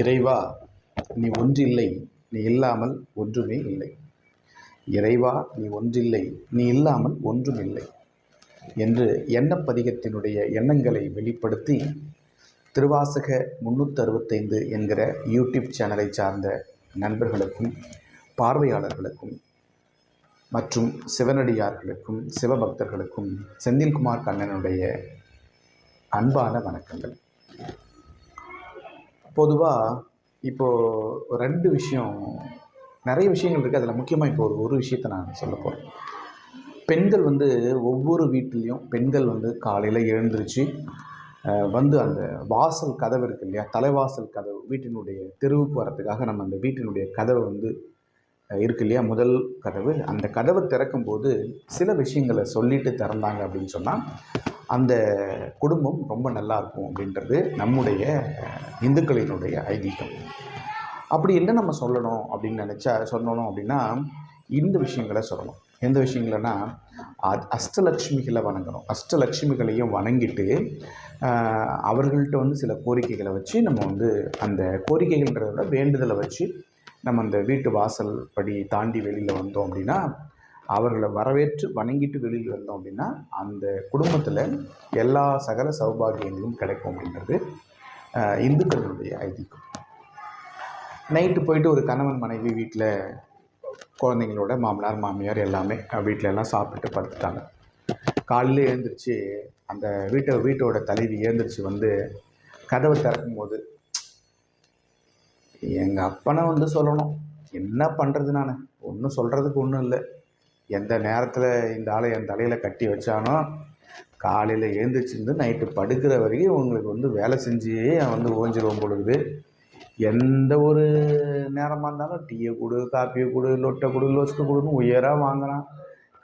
இறைவா நீ ஒன்றில்லை நீ இல்லாமல் ஒன்றுமே இல்லை. இறைவா நீ ஒன்றில்லை நீ இல்லாமல் ஒன்றும் இல்லை என்று எண்ணப்பதிகத்தினுடைய எண்ணங்களை வெளிப்படுத்தி திருவாசக முந்நூற்றி அறுபத்தைந்து என்கிற யூடியூப் சேனலை சார்ந்த நண்பர்களுக்கும் பார்வையாளர்களுக்கும் மற்றும் சிவனடியார்களுக்கும் சிவபக்தர்களுக்கும் செந்தில்குமார் கண்ணனுடைய அன்பான வணக்கங்கள். பொதுவாக இப்போது ரெண்டு விஷயம் நிறைய விஷயங்கள் இருக்குது அதில் முக்கியமாக இப்போ ஒரு ஒரு விஷயத்தை நான் சொல்ல போகிறேன் பெண்கள் வந்து ஒவ்வொரு வீட்டிலையும் பெண்கள் வந்து காலையில் எழுந்திருச்சு வந்து அந்த வாசல் கதவு இருக்கு இல்லையா? தலைவாசல் கதவு வீட்டினுடைய தெருவுக்கு வரத்துக்காக நம்ம அந்த வீட்டினுடைய கதவை வந்து இருக்கு இல்லையா? முதல் கதவு. அந்த கதவை திறக்கும்போது சில விஷயங்களை சொல்லிட்டு திறந்தாங்க அப்படின்னு சொன்னால் அந்த குடும்பம் ரொம்ப நல்லா இருக்கும் அப்படின்றது நம்முடைய இந்துக்களினுடைய ஐதீகம். அப்படி என்ன நம்ம சொல்லணும் அப்படின்னு நினச்சா சொல்லணும் அப்படின்னா இந்த விஷயங்களை சொல்லணும். எந்த விஷயங்களன்னா அ- அஷ்டலக்ஷ்மிகளை வணங்கணும். அஷ்டலக்ஷ்மிகளையும் வணங்கிட்டு அவர்கள்ட்ட வந்து சில கோரிக்கைகளை வச்சு நம்ம வந்து அந்த கோரிக்கைகள்ன்றத விட வேண்டுதலை வச்சு நம்ம அந்த வீட்டு வாசல் படி தாண்டி வெளியில் வந்தோம் அப்படின்னா அவர்களை வரவேற்று வணங்கிட்டு வெளியில் வந்தோம் அப்படின்னா அந்த குடும்பத்தில் எல்லா சகல சௌபாகியங்களும் கிடைக்கும் அப்படின்றது இந்துக்களுடைய ஐதீகம். நைட்டு போயிட்டு ஒரு கணவன் மனைவி வீட்டில் குழந்தைங்களோட மாமனார் மாமியார் எல்லாமே வீட்டில எல்லாம் சாப்பிட்டு படுத்துட்டாங்க. காலையில் எழுந்திரிச்சு அந்த வீட்டை வீட்டோட தலைவி எழுந்திரிச்சு வந்து கதவை திறக்கும் போது எங்கள் அப்பனை வந்து சொல்லணும். என்ன பண்ணுறது நான்? ஒன்றும் சொல்கிறதுக்கு ஒன்றும் இல்லை. எந்த நேரத்தில் இந்த ஆளை என் தலையில் கட்டி வச்சானோ காலையில் எழுந்திரிச்சிருந்து நைட்டு படுக்கிற வரைக்கும் உங்களுக்கு வந்து வேலை செஞ்சே வந்து ஓஞ்சிருவோம் பொழுது. எந்த ஒரு நேரமாக இருந்தாலும் டீயை கொடு காப்பியை கொடு லொட்டை கொடு லொஸ்க்கு கொடுன்னு உயராக வாங்கினான்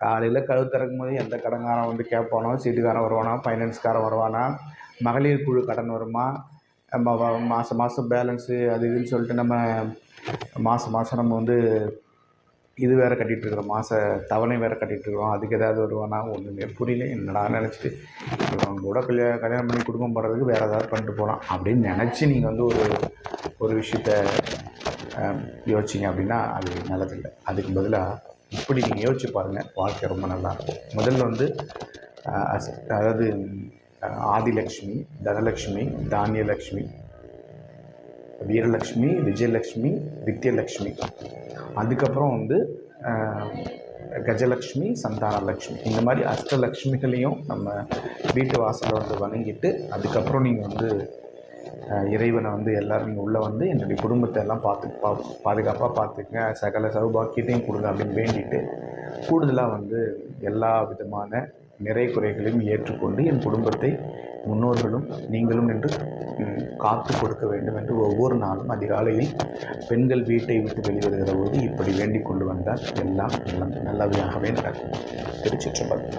காலையில் கழுத்திறக்கும் போது எந்த கடன்காரன் வந்து கேட்பானோ சீட்டுக்காரன் வருவானா ஃபைனான்ஸ்காரன் வருவானா மகளிர் குழு கடன் வருமா நம்ம மாதம் மாதம் பேலன்ஸு அது இதுன்னு சொல்லிட்டு நம்ம மாதம் மாதம் நம்ம வந்து இது வேறு கட்டிகிட்ருக்குறோம் மாத தவணை வேறு கட்டிகிட்ருக்குறோம் அதுக்கு ஏதாவது வருவானா ஒன்றுமே புரியல. என்னடா நினச்சிட்டு இவன் கூட கல்யாணம் கல்யாணம் பண்ணி குடும்பம் போடுறதுக்கு வேறு ஏதாவது பண்ணிட்டு போகலாம் அப்படின்னு நினச்சி நீங்கள் வந்து ஒரு ஒரு விஷயத்த யோசிச்சிங்க அப்படின்னா அது நல்லதில்லை. அதுக்கு பதிலாக இப்படி நீங்கள் யோசிச்சு பாருங்கள் வாழ்க்கை ரொம்ப நல்லாயிருக்கும் முதல்ல வந்து அதாவது ஆதிலக்ஷ்மி தனலக்ஷ்மி தானியலக்ஷ்மி வீரலக்ஷ்மி விஜயலக்ஷ்மி வித்யலக்ஷ்மி அதுக்கப்புறம் வந்து கஜலக்ஷ்மி சந்தானலக்ஷ்மி இந்த மாதிரி அஷ்டலக்ஷ்மிகளையும் நம்ம வீட்டு வாசலில் வந்து வணங்கிட்டு அதுக்கப்புறம் நீங்கள் வந்து இறைவனை வந்து எல்லோரும் நீங்கள் உள்ளே வந்து என்னுடைய குடும்பத்தை எல்லாம் பார்த்து பா பாதுகாப்பாக பார்த்துக்குங்க சகல சௌபாக்கியத்தையும் கொடுங்க அப்படின்னு வேண்டிட்டு கூடுதலாக வந்து எல்லா விதமான நிறை குறைகளையும் ஏற்றுக்கொண்டு என் குடும்பத்தை முன்னோர்களும் நீங்களும் என்று காத்து கொடுக்க வேண்டும் என்று ஒவ்வொரு நாளும் அதிகாலையில் பெண்கள் வீட்டை விட்டு வெளிவருகிற போது இப்படி வேண்டிக் கொண்டு வந்தால் எல்லாம் நல்ல நல்லவையாகவே நடக்கும். திருச்சிற்றம்பலம்.